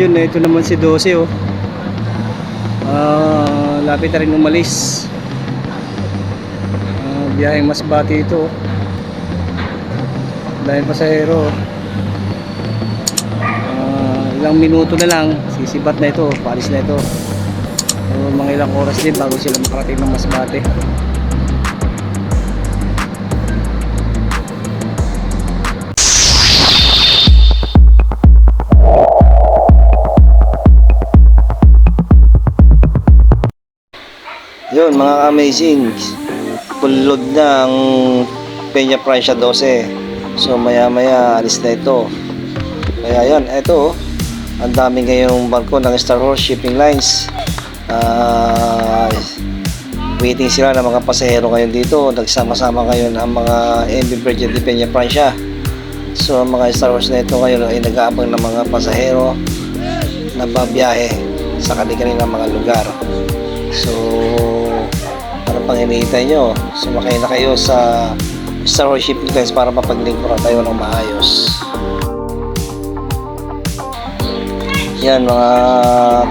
yun, ito naman si 12 oh. Ah, lapit na rin umalis. Ah, biyaheng Masbate ito. oh. Dahil pasahero. Ah, ilang minuto na lang, sisibat na ito, paalis na ito. So, mga ilang oras din bago sila makarating ng Masbate. Yun mga amazing Full load na ang Peña Francia 12 So maya maya alis na ito. Kaya yan, ito oh. Ang dami ngayong barko ng Star Horse Shipping Lines. Ah, Waiting sila ng mga pasahero ngayon dito. Nagsama-sama ngayon ang mga MV Virgin de Peña Francia So ang mga Star Horse na ito ngayon ay nag-aabang ng mga pasahero na babiyahe sa kanilang mga lugar. So, ano pang hinihintay nyo? Sumakay na kayo sa Star Wars Shipping Lines para mapaglingkuran tayo ng maayos. Yan mga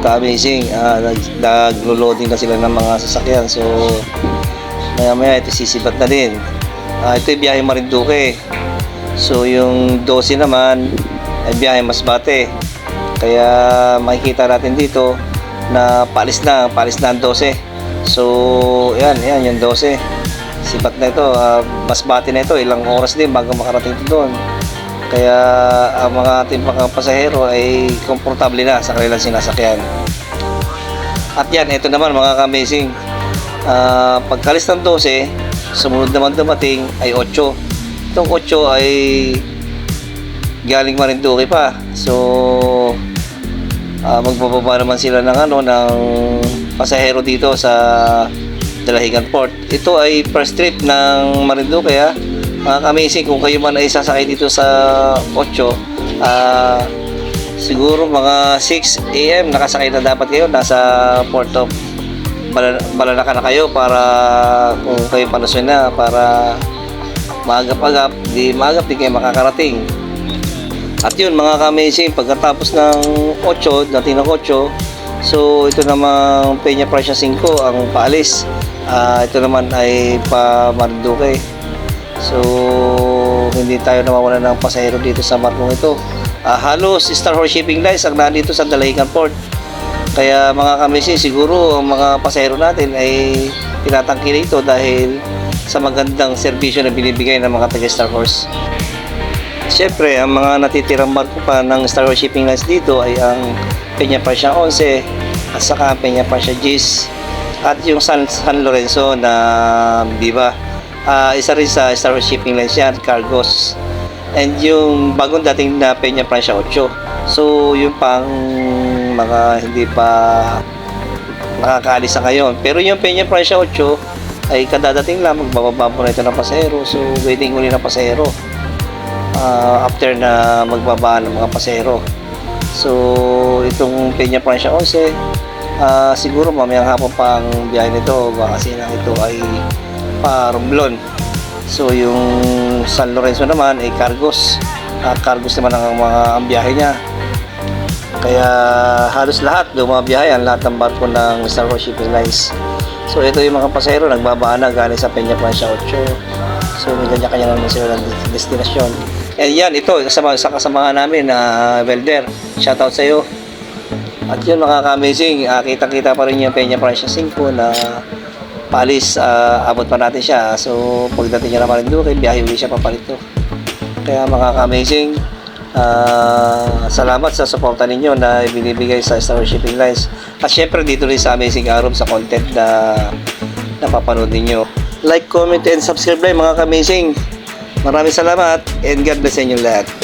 ka-amazing, uh, nag-loading na sila ng mga sasakyan. So, maya maya ito sisibat na din. Ah, ito yung biyahe Marinduque. So, yung 12 naman ay biyahe Masbate. Kaya makikita natin dito na palis na, palis na ang 12. So, yan, yan yung 12. Sibat na ito, uh, Masbate na ito, ilang oras din bago makarating ito doon. Kaya ang mga ating pasahero ay komportable na sa kanilang sinasakyan. At yan, ito naman mga ka-amazing. Ah, pagkalis ng 12, sumunod naman dumating ay 8. Itong 8 ay galing Marinduque pa. So, ah, magbababa naman sila ng ano ng pasahero dito sa Dalahigan Port. Ito ay first trip ng Marinduque ha. Mga amazing kung kayo man ay sasakay dito sa 8 ah siguro mga 6 AM nakasakay na dapat kayo nasa Port of Bal- na kayo para kung kayo panasyon na para maagap-agap di maagap di kayo makakarating at yun mga ka-amazing pagkatapos ng 8 dating ng 8 so ito namang Peña Francia 5 ang paalis. Ah, ito naman ay pa Marinduque so hindi tayo nawawalan ng pasahero dito sa barkong ito. Ah, halos Star Horse Shipping Lines ang nandito sa Dalahican Port. Kaya mga kamising siguro ang mga pasahero natin ay tinatangki dito dahil sa magandang serbisyo na binibigay ng mga taga Star Horse Siyempre, ang mga natitirang barko pa ng Star Wars Shipping Lines dito ay ang Peña Francia 11 at saka Peña Francia Gis at yung San, San Lorenzo na Viva. Ah, isa rin sa Star Wars Shipping Lines yan, Cargos. And yung bagong dating na Peña Francia 8. So, yung pang mga hindi pa nakakaalis na ngayon. Pero yung Peña Francia 8 ay kadadating lang, magbababa na ito ng pasahero. So, waiting uli ng pasahero uh, after na magbaba ng mga pasero. So, itong Peña Francia 11, ah, siguro mamayang hapon pa ang biyahe nito kasi na ito ay pa Romblon. So, yung San Lorenzo naman ay Cargos. Ah, Cargos naman ang mga ang biyahe niya. Kaya halos lahat bumabiyahe ang lahat ng barko ng Star Wars Shipping Lines. So ito yung mga pasahero nagbabaan na galing sa Peña Francia 8. So may kanya-kanya naman sila ng destinasyon. And yan, ito, kasama, sa kasamahan namin na welder. Shoutout sa iyo. At yun mga ka-amazing, ah, kitang-kita pa rin yung Peña Francia 5 na palis, ah, abot pa natin siya. So pagdating niya naman rin doon, biyahe ulit siya papalito. Kaya mga ka-amazing, ah, salamat sa suporta ninyo na binibigay sa Star Shipping Lines. At syempre dito rin sa Amazing Arum sa content na napapanood ninyo. Like, comment, and subscribe lang mga ka-amazing. Maraming salamat and God bless sa inyo lahat.